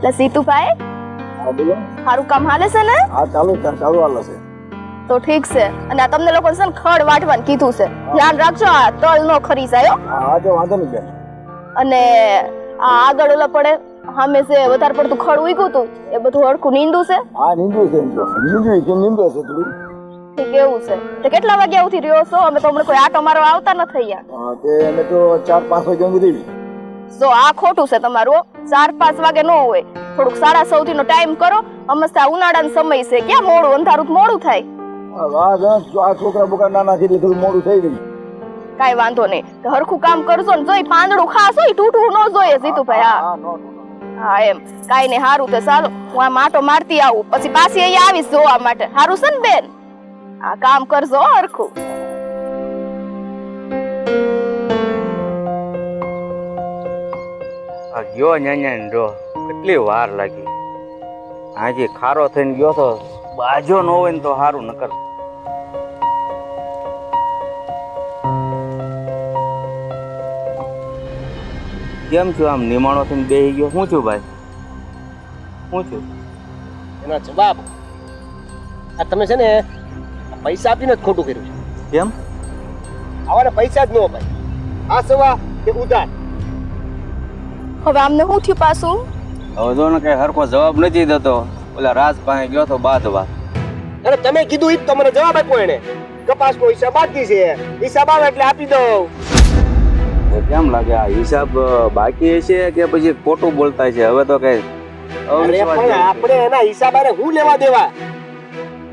એટલે સીતુભાઈ હા બોલો. સારું કામ હાલે છે ને? હા ચાલુ છે ચાલુ હાલે છે. તો ઠીક છે. અને આ તમને લોકો છે ને ખડ વાટવાનું કીધું છે. ધ્યાન રાખજો આ તળ નો ખરી જાય હા. જો વાંધો નહીં બેન. અને આ આગળ ઓલા પડે સામે છે વધારે પડતું ખડ ઉગ્યું તું એ બધું હડકું નીંદું છે? હા નીંદુ છે નીંદું છે નીંદું છે થોડું ઠીક એવું છે. તો કેટલા વાગ્યા ઉઠી રહ્યો છો? અમે તો હમણાં કોઈ આટો મારવા આવતા ન થઈ હા, તે અમે તો ચાર પાંચ વાગ્યા સુધી જો આ ખોટું છે તમારું ચાર પાંચ વાગે ન હોય. થોડુંક સાડા સૌથી નો ટાઈમ કરો અમસ્તા ઉનાળાનો સમય છે. ક્યાં મોડું? અંધારું મોડું થાય. આ છોકરા બોકરા નાના છે એટલે મોડું થઈ ગયું. કાઈ વાંધો નહીં. તો હરખું કામ કરજો ને જોઈ પાંદડું ખાસ હોય તૂટવું ન જોઈએ જીતુભાઈ હા. હા એમ. કાઈ નહીં હારું તો ચાલો. હું આ માટો મારતી આવું. પછી પાછી અહીંયા આવીશ જોવા માટે. હારું છે ને બેન? આ કામ કરજો હરખું. આ ગયો ન્યાન્યા જો કેટલી વાર લાગી. હાજી ખારો થઈને ગયો તો બાજો ન હોય ને તો સારું નકર કેમ છું આમ નિમાણો થઈને બેહી ગયો? શું છું ભાઈ? શું છું? એનો જવાબ આ તમે છે ને પૈસા આપીને જ ખોટું કર્યું છે. કેમ? આવાને પૈસા જ ન ભાઈ આ સવા કે ઉધાર. હવે આમને શું થયું પાછું? હવે જો ને કઈ હરખો જવાબ નથી દેતો. ઓલા રાજ પાસે ગયો તો બાદવા અરે તમે કીધું ઈ જ તો મને જવાબ આપ્યો એને. કપાસનો હિસાબ બાકી છે. હિસાબ આવે એટલે આપી દઉં. કેમ લાગે આ હિસાબ બાકી છે કે પછી ખોટું બોલતા છે? હવે તો કઈ અરે પણ આપણે એના હિસાબ આરે હું લેવા દેવા?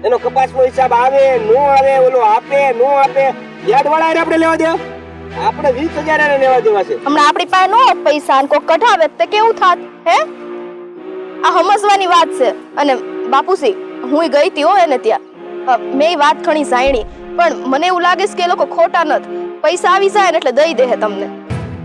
એનો કપાસનો હિસાબ આવે નો આવે ઓલો આપે નો આપે. યાદ વાળા આપણે લેવા દેવા? આપણે 20000 એને લેવા દેવા છે. હમણાં આપણી પાસે નો હોત પૈસા અને કોક કઢાવે તો કેવું થાત હે? આ સમજવાની વાત છે. અને બાપુસી હું ગઈ હતી હો એને ત્યાં. મેં વાત ઘણી જાણી પણ મને એવું લાગે છે કે એ લોકો ખોટા નથી. પૈસા આવી જાય ને એટલે દઈ દે તમને.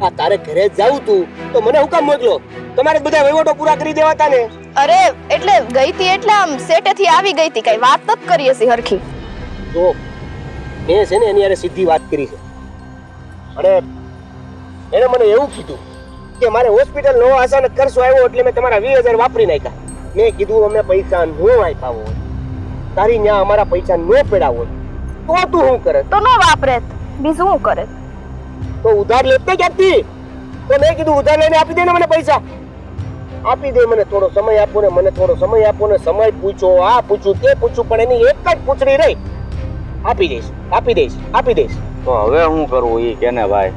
આ તારે ઘરે જાવું તું તો મને હું કામ મોકલો? તમારે બધા વહીવટો પૂરા કરી દેવાતા ને અરે એટલે ગઈ હતી એટલે આમ સેટેથી આવી ગઈ હતી કઈ વાત જ કરી હશે હરખી. જો મેં છે ને એની યારે સીધી વાત કરી છે. અને એણે મને એવું કીધું કે મારે હોસ્પિટલ નો અચાનક ખર્ચો આવ્યો એટલે મેં તમારા વીસ હજાર વાપરી નાખ્યા. મેં કીધું અમે પૈસા નો આપ્યા હોય. તારી ન્યા અમારા પૈસા નો પડ્યા હોય. તો તું શું કરે? તો નો વાપરે. બીજું શું કરે? તો ઉધાર લેતે ક્યાંથી? તો મેં કીધું ઉધાર લઈને આપી દે ને મને પૈસા. આપી દે મને થોડો સમય આપો ને મને થોડો સમય આપો ને સમય પૂછો આ પૂછું તે પૂછું પણ એની એક જ પૂછડી રહી. આપી દઈશ આપી દઈશ આપી દઈશ. તો હવે શું કરવું એ કેને ભાઈ?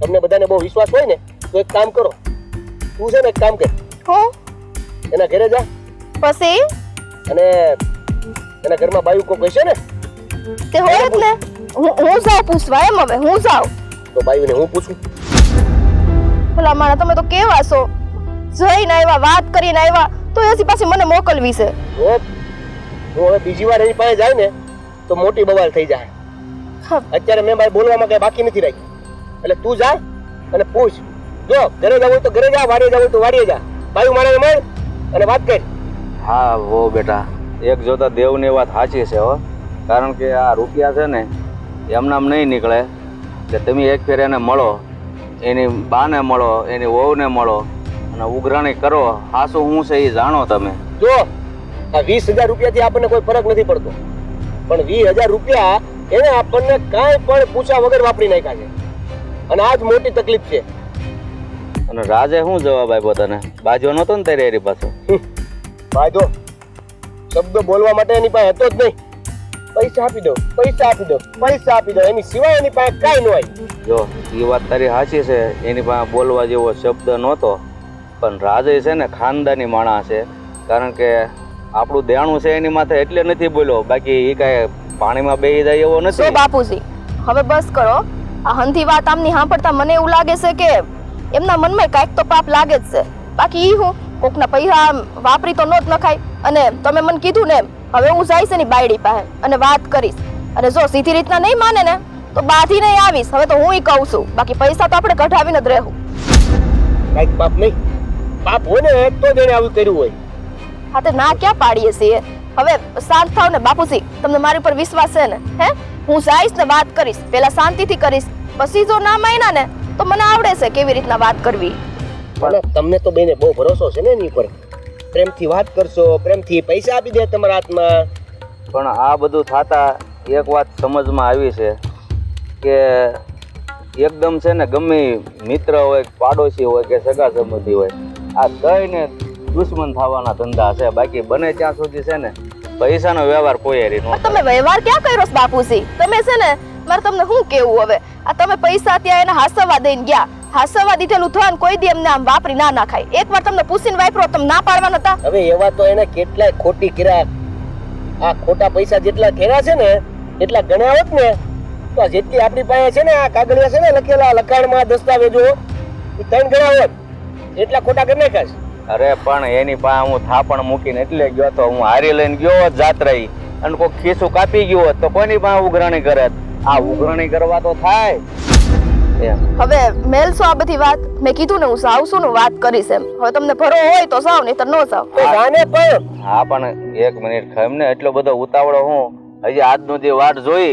તમને બધાને બહુ વિશ્વાસ હોય ને તો એક કામ કરો. તું છે ને એક કામ કર. હું? એના ઘરે જા. પછી? અને એના ઘરમાં બાયુ કોક હશે ને? તે હોય એટલે? ને હું હું જાઉં પૂછવા એમ હવે હું જાઉં. તો બાયુને હું પૂછું? ભલા મારા તમે તો કેવા છો? જઈને આવ્યા વાત કરીને આવ્યા તો હજી પાછી મને મોકલવી છે. હું હવે બીજી વાર એની પાસે જાય ને તો મોટી બવાલ થઈ જાય. હા. અત્યારે મેં ભાઈ બોલવામાં કઈ બાકી નથી રાખી. એટલે તું જા અને પૂછ. જો ઘરે જવું તો ઘરે જા વાડીએ જવું તો વાડીએ જા. બાયુ મારે મળ અને વાત કર. હા વો બેટા. એક જોતા દેવની વાત સાચી છે હો. કારણ કે આ રૂપિયા છે ને એમનામ નહીં નીકળે. કે તમે એક ફેર એને મળો એની બાને મળો એની વહુને મળો અને ઉઘરાણી કરો. હાસું હું છે એ જાણો તમે. જો આ વીસ હજાર રૂપિયાથી આપણને કોઈ ફરક નથી પડતો. પણ વીસ હજાર રૂપિયા એને આપણને કાંઈ પણ પૂછ્યા વગર વાપરી નાખ્યા છે. અને આ જ મોટી તકલીફ છે. અને રાજે શું જવાબ આપ્યો તને? બાજો નહોતો ને તારી એરી પાછો? હમ. શબ્દ બોલવા માટે એની પાસે હતો જ નહીં. પૈસા આપી દો પૈસા આપી દો પૈસા આપી દો. એની સિવાય એની પાસે કાંઈ ન હોય જો એ વાત તારી સાચી છે. એની પાસે બોલવા જેવો શબ્દ નહોતો. પણ રાજે છે ને ખાનદાની માણસ છે. કારણ કે આપણું દેણું છે એની માથે એટલે નથી બોલ્યો. બાકી એ કાંઈ પાણીમાં બેહી જાય એવો શું નથી બાપુજી હવે બસ કરો. આ હંધી વાત આમની સાંભળતા મને એવું લાગે છે કે એમના મનમાં કાંઈક તો પાપ લાગે જ છે. બાકી ઈ હું કોકના પૈસા આમ વાપરી તો નો જ નખાય. અને તમે મને કીધું ને હવે હું જઈશ એની બાયડી પાસે અને વાત કરીશ. અને જો સીધી રીતના નહીં માને ને તો બાધી નહીં આવીશ. હવે તો હું ઈ કહું છું. બાકી પૈસા તો આપણે કઢાવીને જ રહેવું. કાંઈક પાપ નહીં. પાપ હોય ને તો જ એને આવું કર્યું હોય. હા તો ના ક્યાં પાડીએ છીએ? હવે શાંત થાવ ને બાપુજી તમને મારી પર વિશ્વાસ છે ને? હે? હું જઈશ ને વાત કરીશ પેલા શાંતિથી કરીશ પછી જો ના માયના ને તો મને આવડે છે કેવી રીતના વાત કરવી. પણ તમને તો બેને બહુ ભરોસો છે ને એની પર પ્રેમથી વાત કરશો પ્રેમથી પૈસા આપી દે તમારા હાથમાં. પણ આ બધું થતા એક વાત સમજમાં આવી છે કે એકદમ છે ને ગમે મિત્ર હોય કે પાડોશી હોય કે સગા સંબંધી હોય આ દઈને દુશ્મન થવાના ધંધા છે. બાકી બને ત્યાં સુધી છે ને પૈસાનો વ્યવહાર કોઈ હારી નો તમે વ્યવહાર ક્યાં કર્યો બાપુજી? તમે છે ને મારે તમને શું કેવું હવે? આ તમે પૈસા ત્યાં એને હાસવા દઈને ગયા. હાસવા દીધેલું ધન કોઈ દી એમને આમ વાપરી ના નાખાય. એકવાર તમને પૂછીને વાપરો તમે ના પાડવાના હતા હવે એવા તો એને કેટલાય ખોટી કર્યા આ ખોટા પૈસા જેટલા કર્યા છે ને એટલા ગણ્યા હોત ને તો આ જેટલી આપણી પાસે છે ને આ કાગળિયા છે ને લખેલા લખાણમાં દસ્તાવેજો ત્રણ ગણ્યા હોત. એટલા ખોટા કરી નાખ્યા છે. અરે પણ એની પાસે હું થાપણ મૂકીને એટલે ગયો તો હું હારી લઈને ગયો હોત જાત્રાઈ અને કોઈ ખીસું કાપી ગયું હોત તો કોની પાસે ઉઘરાણી કરે? આ ઉઘરાણી કરવા તો થાય. એમ. હવે મેલશો આ બધી વાત? મેં કીધું ને હું સાવશું ને વાત કરીશ એમ. હવે તમને ભરો હોય તો સાવ નહીં તો નો સાવ. જાને પણ. હા પણ એક મિનિટ ખામ ને એટલો બધો ઉતાવળો હું હજી આજનો જે વાટ જોઈ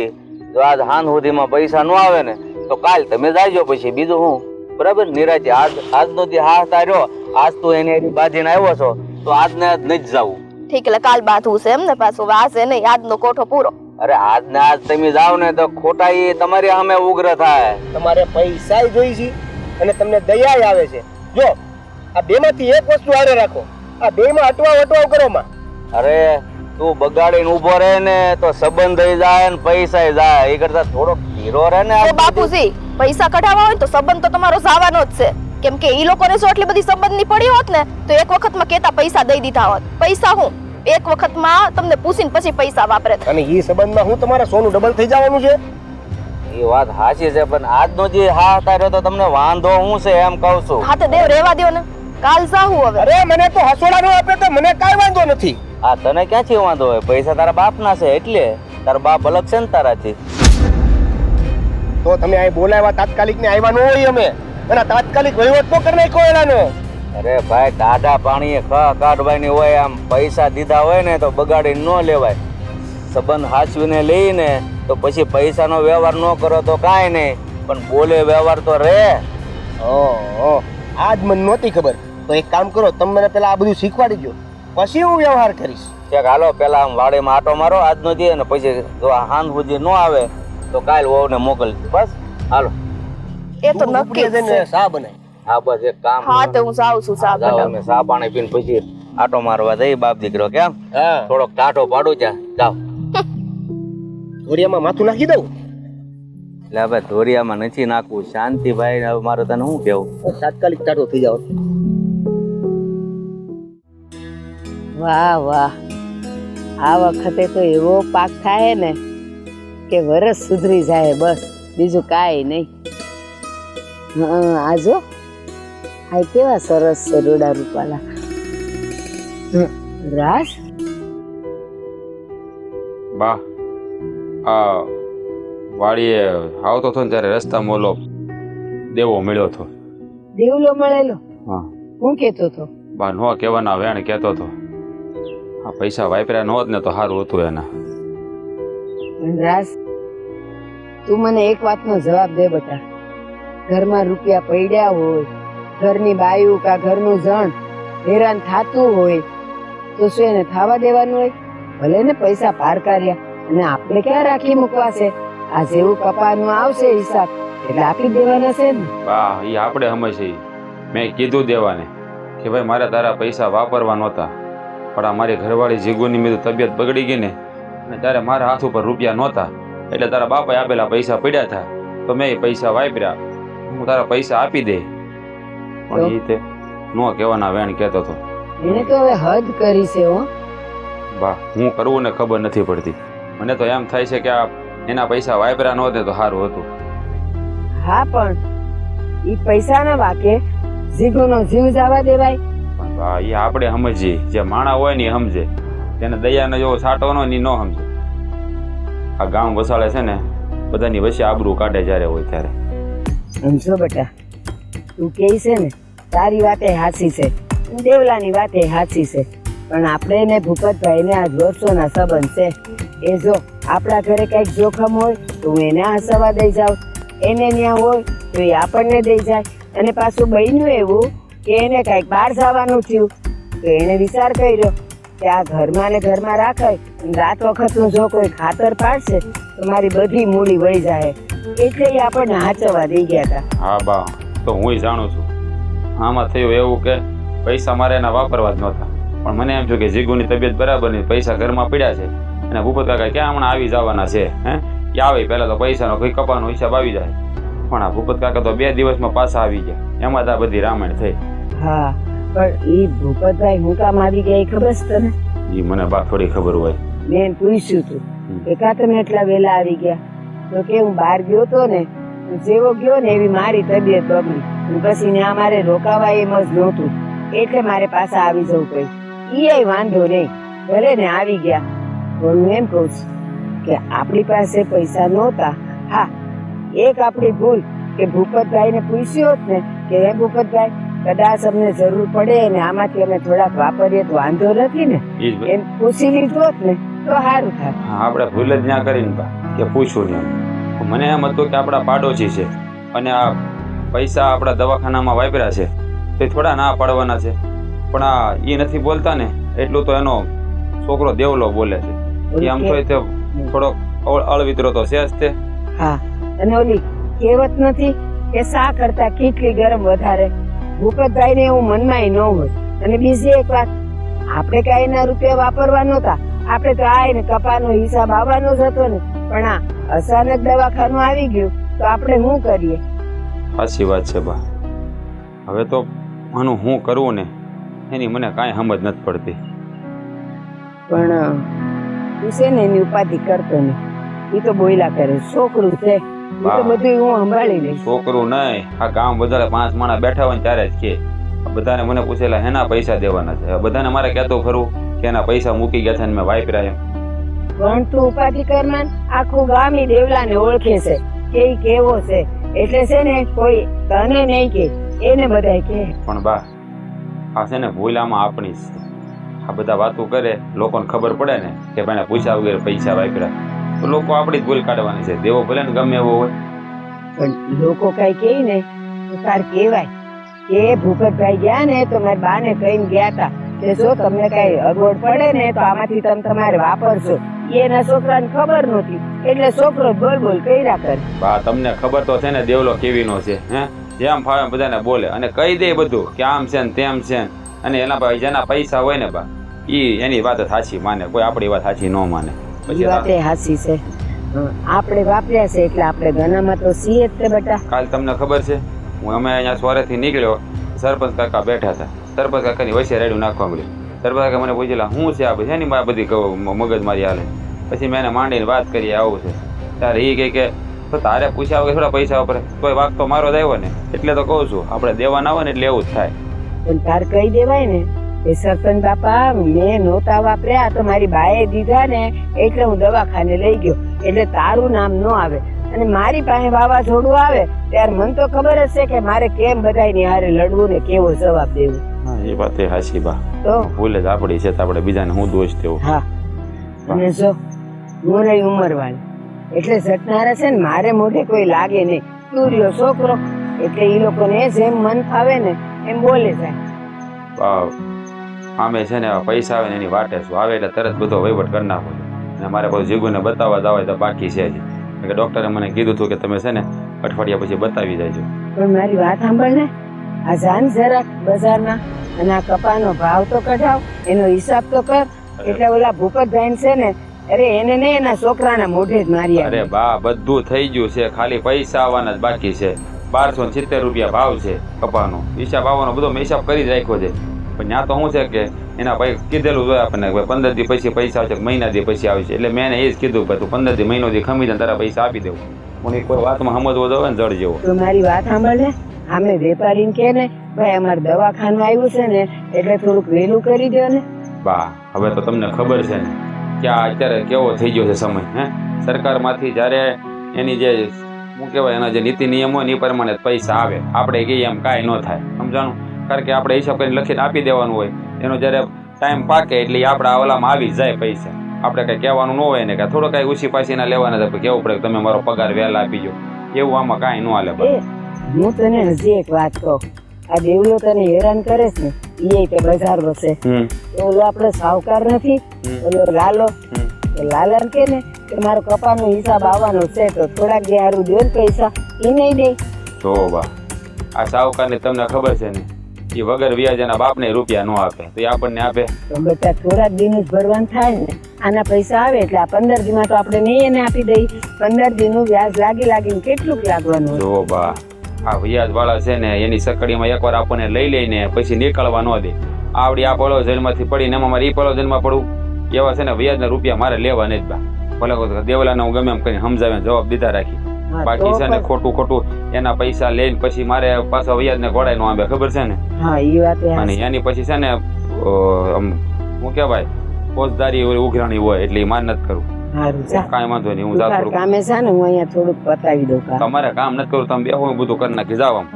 જો આજ હાન સુધીમાં પૈસા ન આવે ને તો કાલ તમે જાજો પછી બીજું હું. બરાબર? નિરાજે આજ આજનો જે હાથ તાર્યો આજ તો એને એની બાંધીને આવ્યો છો તો આજને આજ નહીં જ જાવું. ઠીક એટલે કાલ બાંધવું છે એમ ને પાછું વાસે નહીં આજનો કોઠો પૂરો. અરે આજને આજ તમે જાવ ને તો ખોટા ઈ તમારી સામે ઉગ્ર થાય. તમારે પૈસા જોઈ છે અને તમને દયા આવે છે. જો આ બેમાંથી એક વસ્તુ આરે રાખો. આ બેમાં અટવા અટવાવ કરો માં. અરે તું બગાડીને ઊભો રહે ને તો સંબંધ થઈ જાય ને પૈસા જાય. એ કરતા થોડો હીરો રહે ને બાપુજી પૈસા કઢાવવા હોય તો સંબંધ તો તમારો જવાનો જ છે. કેમ કે એ લોકોને જો આટલી બધી સંબંધની પડી હોત ને તો એક વખતમાં કેતા પૈસા દઈ દીધા હોત. પૈસા હું? એક વખતમાં તમને પૂછીને પછી પૈસા વાપરે. અને એ સંબંધમાં હું તમારા સોનું ડબલ થઈ જવાનું છે? એ વાત સાચી છે પણ આજનો જે હા તાર્યો તો તમને વાંધો હું છે એમ કહું છું. હા તો દેવ રેવા દો ને. કાલ જાહું હવે. અરે મને તો હસોડા નો આપે તો મને કાઈ વાંધો નથી. આ તને ક્યાંથી વાંધો હોય? પૈસા તારા બાપના છે એટલે? તારા બાપ અલગ છે ને તારાથી? તો તમે અહીં બોલાવ્યા તાત્કાલિક ને આવ્યા ન હોય અમે. આ તાત્કાલિક વહીવટ તો કરી નાખ્યો એનાનો? અરે ભાઈ ટાઢા પાણીએ ખા કાઢવાની હોય આમ પૈસા દીધા હોય ને તો બગાડી ન લેવાય. સંબંધ હાચવીને લઈને તો પછી પૈસાનો વ્યવહાર ન કરો તો કાંઈ નહીં પણ બોલે વ્યવહાર તો રે. ઓહો આજ મને નહોતી ખબર. તો એક કામ કરો તમે મને પેલા આ બધું શીખવાડી દો પછી હું વ્યવહાર કરીશ. ચેક હાલો પેલા આમ વાડીમાં આટો મારો આજનો દે ને પછી જો આ હાંજ સુધી ન આવે તો કાલ વહુને મોકલ બસ હાલો. એ તો નક્કી જ છે શા બનાય? હા બસ એક કામ હા તો હું જાઉં છું સા બનાવ. અમે સા પાણી પીને પછી આટો મારવા જઈ બાપ દીકરો કેમ હા. થોડોક ટાઢો પાડું ત્યાં જાઓ. ધોરિયામાં માથું નાખી દઉં? એટલે હવે ધોરિયામાં નથી નાખવું શાંતિભાઈ હવે મારે તને શું કેવું તાત્કાલિક ટાટો થઈ જાવ. વાહ વાહ. આ વખતે તો એવો પાક થાય ને કે વરસ સુધરી જાય બસ. બીજું કાંઈ નહીં. હં, આ જો આ કેવા સરસ છે રોડા રૂપાલા. હં, રાસ બા આ વાડીએ આવતો હતો ને ત્યારે રસ્તા મોલો દેવો મળ્યો હતો. દેવલો મળેલો? હા. હું કેતો હતો? બા નો કહેવાના વેણ કહેતો હતો. આ પૈસા વાપર્યા ન હોત ને તો સારું હતું એના. રાસ તું મને એક વાતનો જવાબ દે બેટા. ઘરમાં રૂપિયા પડ્યા હોય, ઘરની બાયું કા ઘરનું જણ હેરાન થાતું હોય, તો શું એને થાવા દેવાનું હોય? ભલે ને પૈસા પાર કર્યા, અને આપણે ક્યાં રાખી મૂકવા છે આ જેવું કપાનું આવશે હિસાબ, એટલે આપી દેવાના છે ને. બા એ આપણે સમજે મેં કીધું દેવાને કે ભાઈ, મારે તારા પૈસા વાપરવા નહોતા, પણ આ મારી ઘરવાળી જીગુની મેં તબિયત બગડી ગઈ ને, અને ત્યારે મારા હાથ ઉપર રૂપિયા નહોતા, એટલે તારા બાપાએ આપેલા પૈસા પડ્યા હતા, તો મેં એ પૈસા વાપર્યા. હું તારા પૈસા આપી દે. પણ એ તે નો કહેવાના વેણ કહેતો હતો એને તો હવે હદ કરી છે હો. બા હું કરવું ને ખબર નથી પડતી. મને તો એમ થાય છે કે આ એના પૈસા વાપર્યા નહોતે તો સારું હતું. હા પણ ઈ પૈસાના વાકે જીગુનો જીવ જવા દેવાય. પણ બા એ આપણે સમજીએ. જે માણા હોય ને એ સમજે. તેને દયાને નો ને નો ન સમજે. આ ગામ વસાડે છે ને બધાની વચ્ચે આબરૂ કાઢે જ્યારે હોય ત્યારે. સમજો બેટા. તું કહે છે ને, તારી વાતે હાસી છે દેવલાની વાતે હાસી છે. પણ આપણે ને ભૂપતભાઈને ને આજ વર્ષોના સંબંધ છે. એ જો આપણા ઘરે કંઈક જોખમ હોય, તો હું એને હસવા દઈ જાઉં. એને ત્યાં હોય, તો એ આપણને દઈ જાય. અને પાછું બન્યું એવું કે એને કાંઈક બહાર જવાનું થયું. તો એને વિચાર કર્યો કે આ ઘરમાં ને ઘરમાં રાખાય રાત વખતનું જો કોઈ ખાતર પાડશે, તો મારી બધી મૂડી વળી જાય. એટલે આપણને હાચવવા દઈ ગયા હતા. હા બા. તો હું જાણું છું. આમાં થયું એવું કે પૈસા મારે એના વાપરવા જ નહોતા. પણ મને એમ થયું કે જીગુની તબિયત બરાબર નહીં પૈસા ઘરમાં પડ્યા છે. અને ભૂપત કાકા ક્યાં હમણાં આવી જવાના છે હે? કે આવે પહેલાં તો પૈસાનો કોઈ કપાનો હિસાબ આવી જાય. પણ આ ભૂપત કાકા તો બે દિવસમાં પાછા આવી ગયા. એમાં જ આ બધી રામાયણ થઈ. હા પણ એ ભૂપતભાઈ હું કામ આવી ગયા એ ખબર છે તને? એ મને બા થોડી ખબર હોય. મેં પૂછ્યું હતું કે કા તમે એટલા વહેલા આવી ગયા? તો કે હું બહાર ગયો તો ને જેવો ગયો ને એવી મારી તબિયત બગડી. પછી ત્યાં મારે રોકાવા એમ જ નહોતું. એટલે મારે પાછા આવી જવું પડ્યું. ઈ વાંધો નહીં ભલે ને આવી ગયા. પણ હું એમ કહું છું કે આપણી પાસે પૈસા નહોતા. હા એક આપણી ભૂલ કે ભૂપતભાઈને પૂછ્યું હોત ને કે હે ભૂપતભાઈ કદાચ અમને જરૂર પડે ને આમાંથી અમે થોડાક વાપરીએ તો વાંધો નથી ને? એમ પૂછી લીધું હોત ને તો સારું થાય આપણે ભૂલ જ ના કરીને કે પૂછવું ને મને એમ હતું કે આપણા પાડોશી છે અને આ પૈસા આપણા દવાખાનામાં વાપર્યા છે. તે થોડા ના પાડવાના છે. પણ આ એ નથી બોલતા ને એટલું તો એનો છોકરો દેવલો બોલે છે. એ આમ તો તે થોડોક અળ- અળવિતરો તો છે જ તે. હા. અને ઓલી કહેવત નથી કે સા કરતા કેટલી ગરમ વધારે? ભૂપતભાઈ ને એવું મનમાં ન હોય. અને બીજી એક વાત આપણે કઈ એના રૂપિયા વાપરવા નહોતા. આપણે તો આ ને કપાનો હિસાબ આવવાનો જ હતો ને. પણ આ અચાનક દવાખાનું આવી ગયું તો આપણે શું કરીએ? સાચી વાત છે બા. હવે તો આનું હું કરવું ને એની મને કાંઈ સમજ નથી પડતી. પણ તું છે ને એની ઉપાધિ કરતો ને એ તો બોયલા કરે છોકરું છે. એ તો બધું હું સંભાળી લઈશ. છોકરું નહીં આ ગામ વધારે પાંચ માણસ બેઠા હોય ને ત્યારે જ કે બધાને મને પૂછેલા હેના પૈસા દેવાના છે? બધાને મારે કહેતું ખરું કે એના પૈસા મૂકી ગયા છે ને મેં વાપર્યા એમ. પણ તું ઉપાધિ કરમાન આખું ગામ દેવલાને ઓળખે છે. કે કેવો છે? એટલે છે ને કોઈ તને નહીં કે એને બધા કે. પણ બા આ છે ને ભૂલ આમાં આપણી છે. આ બધા વાતો કરે લોકોને ખબર પડે ને કે ભાઈ પૂછ્યા વગર પૈસા વાપર્યા. તો લોકો આપણી જ ભૂલ કાઢવાની છે. દેવો ભલે ને ગમે એવો હોય. પણ લોકો કઈ કે ને તાર કેવાય કે ભૂપતભાઈ ગયા ને તો મારી બાને કહીને ગયા તા કે જો તમને કઈ અગવડ પડે ને તો આમાંથી તમે તમારે વાપરશો. એના છોકરાને ખબર નહોતી. એટલે છોકરો બોલ બોલ કર્યા કરે. બા તમને ખબર તો છે ને દેવલો કેવી નો છે હે? જેમ ફાવે બધાને બોલે અને કહી દે બધું કે આમ છે ને તેમ છે. અને એના ભાઈ જેના પૈસા હોય ને બા ઈ એની વાત સાચી માને કોઈ આપણી વાત સાચી ન માને. પછી વાત એ સાચી છે. આપણે વાપર્યા છે એટલે આપણે ગનામાં તો સીએ જ તે બેટા કાલ તમને ખબર છે હું અમે અહીંયા સોરેથી નીકળ્યો સરપંચ કાકા બેઠા હતા. સરપંચ કાકાની વચ્ચે રેડું નાખવા મળ્યું. સરપંચ મને પૂછેલા શું છે આ બધી એની બધી મગજ મારી હાલે? પછી મેં એને માંડીને વાત કરી, આવું છે. ત્યારે એ કહે કે તારે પૂછ્યા વગર થોડા પૈસા વાપરે? કોઈ વાક તો મારો જ આવ્યો ને, એટલે તો કહું છું, આપણે દેવાના હોય ને એટલે એવું જ થાય. પણ તાર કહી દેવાય ને, એ સરપંચ બાપા, મેં નહોતા વાપર્યા, તો મારી બાએ દીધા ને, એટલે હું દવાખાને લઈ ગયો, એટલે તારું નામ ન આવે. અને મારી પાસે વાવાઝોડું આવે, ત્યારે મને તો ખબર જ છે કે મારે કેમ બધાની હારે લડવું ને કેવો જવાબ દેવો. એ વાત એ હાચી બા. ભૂલ જ આપડી છે તો આપણે બીજાને હું દોષ દેવો? હા. અને જો હું રહી ઉંમરવાળી એટલે ઝટનારા છે ને મારે મોઢે કોઈ લાગે નહીં. તું રહ્યો છોકરો એટલે એ લોકોને જેમ મન ફાવે ને એમ બોલે જાય આમે છે ને પૈસા આવે ને એની વાટે શું આવે એટલે તરત બધો વહીવટ કરી નાખો અને મારે કોઈ જીગુને બતાવવા જ આવે તો બાકી છે જ. કે ડૉક્ટરે મને કીધું હતું કે તમે છે ને અઠવાડિયા પછી બતાવી દેજો. પણ મારી વાત સાંભળ ને. આ જાન જરાક બજારના અને આ કપાનો ભાવ તો કઢાવ એનો હિસાબ તો કર. એટલે ઓલા ભૂપતભાઈ છે ને અરે એને ને એના છોકરાના મોઢે જ મારી અરે બા બધું થઈ ગયું છે. ખાલી પૈસા આવવાના જ બાકી છે. બારસો સિત્તેર રૂપિયા ભાવ છે કપાનો. હિસાબ આવવાનો બધો મેં હિસાબ કરી જ રાખ્યો છે. પણ ત્યાં તો શું છે કે એના ભાઈ કીધેલું હોય આપણને પંદર દી પછી પૈસા આવશે મહિના દી પછી આવશે. એટલે મેં એને એ જ કીધું કે તું પંદર દી મહિનો દી ખમી તારા પૈસા આપી દેવું. પણ એ કોઈ વાતમાં સમજવો જોઈએ ને જડ જેવો. તો મારી વાત સાંભળે આમે વેપારીને કે ને ભાઈ અમારે દવાખાનું આવ્યું છે ને એટલે થોડુંક વહેલું કરી દો ને. બા હવે તો તમને ખબર છે ને કે આ અત્યારે કેવો થઈ ગયો છે સમય હે? સરકારમાંથી જ્યારે એની જે શું કહેવાય એના જે નીતિ નિયમો હોય ને એ પ્રમાણે પૈસા આવે આપણે કહીએ એમ કાંઈ ન થાય. સમજાણું? કારણ કે આપણે હિસાબ કરીને લખીને આપી દેવાનું હોય. એનો જ્યારે ટાઈમ પાકે એટલે આપણા ઓલામાં આવી જાય પૈસા. આપણે કંઈ કહેવાનું ન હોય ને કે થોડો કાંઈ ઉછી પાછીના લેવાના તો કેવું પડે તમે મારો પગાર વહેલા આપી દો એવું આમાં કાંઈ ન હાલે હું તને હજી એક વાત કહું. આ દેવલો તને હેરાન કરે છે ને એ તે બજાર વસે. ઓલો આપણે સાવકાર નથી. ઓલો લાલો. લાલન કે ને કે મારો કપાનો હિસાબ આવવાનો છે તો થોડાક જે હારું દેવ પૈસા એ નહીં દે. તો બા આ સાવકારને તમને ખબર છે ને એ વગર વ્યાજના બાપને રૂપિયા નો આપે. તો એ આપણને આપે. બેટા થોડાક દિન જ ભરવાનું થાય ને આના પૈસા આવે એટલે આ પંદર દિનમાં તો આપણે નહીં એને આપી દઈ. પંદર દિનનું વ્યાજ લાગી લાગીને કેટલુંક લાગવાનું જો બા આ વ્યાજ વાળા છે ને એની સકડીમાં એકવાર આપણને લઈ લઈને પછી નીકળવા ન દે. આવડી આ પળો જેલમાંથી પડીને એમાં મારે એ પળો જેલમાં પડવું. એવા છે ને વ્યાજના રૂપિયા મારે લેવા નહીં જ બા. ભલે દેવલાને હું ગમે એમ કરીને સમજાવીને જવાબ દીધા રાખી. બાકી છે ને ખોટું ખોટું એના પૈસા લઈને પછી મારે પાછા વ્યાજને ઘોડાય નો આંબે ખબર છે ને? હા એ વાત અને એની પછી છે ને આમ શું કહેવાય ફોજદારી ઉઘરાણી હોય એટલે એ માન નથી કરું. કાંઈ વાંધો નહીં હું તાર કામે છે ને હું અહીંયા થોડુંક પતાવી દઉં તમારે કામ નથી કરું તમે બેહો હું બધું કરી નાખી જાવ આમ.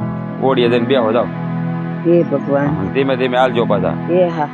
ઓડીએ જઈને બેહો જાવ હે ભગવાન. ધીમે ધીમે હાલજો પાછા. એ હા.